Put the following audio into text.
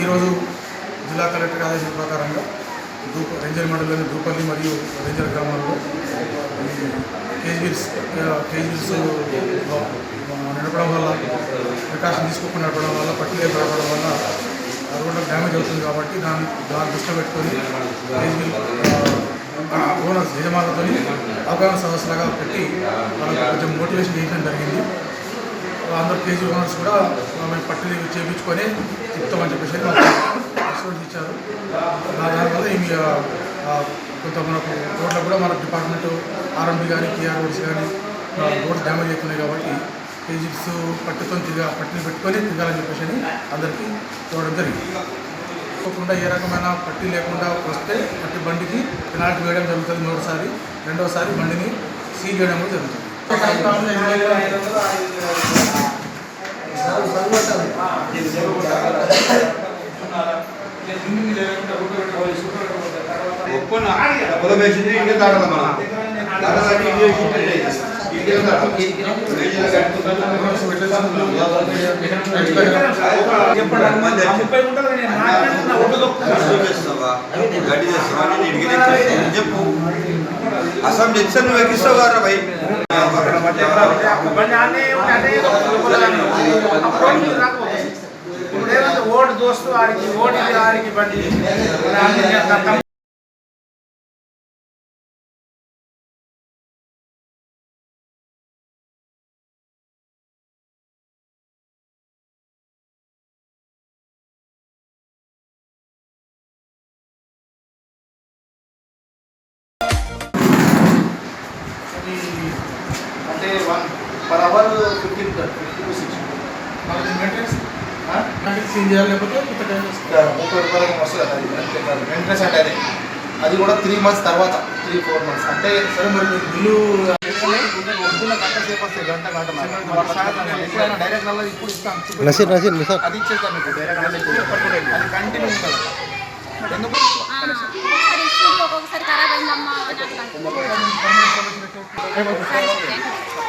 ఈరోజు జిల్లా కలెక్టర్ ఆదేశం ప్రకారంగా దూప రేంజర్ మండలంలోని దూపల్లి మరియు రేంజర్ గ్రామాల్లో కేజీస్ కేజీస్ నడపడం వల్ల ప్రికాషన్ తీసుకోకుండా నడపడం వల్ల పట్టిలే పడడం వల్ల రోడ్లకు డ్యామేజ్ అవుతుంది కాబట్టి దాన్ని దాన్ని దృష్టిలో పెట్టుకొని కేజీలు ఓనర్స్ యజమానులతో అవగాహన సదస్సులుగా పెట్టి వాళ్ళకి కొంచెం మోటివేషన్ చేయడం జరిగింది. అందరు కేజీ ఓనర్స్ కూడా మేము పట్టిలు చేయించుకొని చెప్తామని చెప్పేసి మాకు ఇచ్చారు. దానివల్ల ఈ కొంత మనకు రోడ్లు కూడా మన డిపార్ట్మెంట్ ఆర్ఎండి కానీ పిఆర్ కానీ రోడ్లు డ్యామేజ్ అవుతున్నాయి కాబట్టి కేజీస్ పట్టుతో తిరగా పట్టిని పెట్టుకొని తిరగాలని చెప్పేసి అని అందరికీ చూడడం జరిగింది. తప్పకుండా ఏ రకమైన పట్టి లేకుండా వస్తే పట్టి బండికి పెనాల్టీ వేయడం జరుగుతుంది మూడోసారి రెండోసారి బండిని సీల్ చేయడం కూడా జరుగుతుంది. వేసింది ఇంటికి తాగల మనం. తాగలంటే ఇంటి వేసి ఇంటికి చెప్పండి ముప్పై గుంటలు నేను మాట్లాడుతున్నా ఒడ్డు గడ్డి చేస్తావా నేను. చెప్పు అసలు తెచ్చాను నువ్వు ఎక్కిస్తావు భయ్ ఓడి ఆడికి బండి అన్ని చేస్తాం. ఈ అంటే one per hour fifteen fifty to sixty మనకి చేయాలి లేకపోతే. ముప్పై రూపాయలకి వస్తుంది. అది. అంతే కాదు. మెయింటెనెన్స్ అంటే అదే. అది కూడా త్రీ మంత్స్ తర్వాత త్రీ ఫోర్ మంత్స్ అంటే సరే మరి మీకు బిల్లు గంట సేపు వస్తాయి గంట గంట ఎప్పుడైనా డైరెక్ట్ నల్ల ఇప్పుడు ఇస్తాం అది ఇచ్చేస్తాం మీకు డైరెక్ట్ నల్ల ఇప్పుడు అది కంటిన్యూ ఉంటుంది ఎందుకు ఒక్కొక్కసారి ఖరాబ్ అయిందమ్మా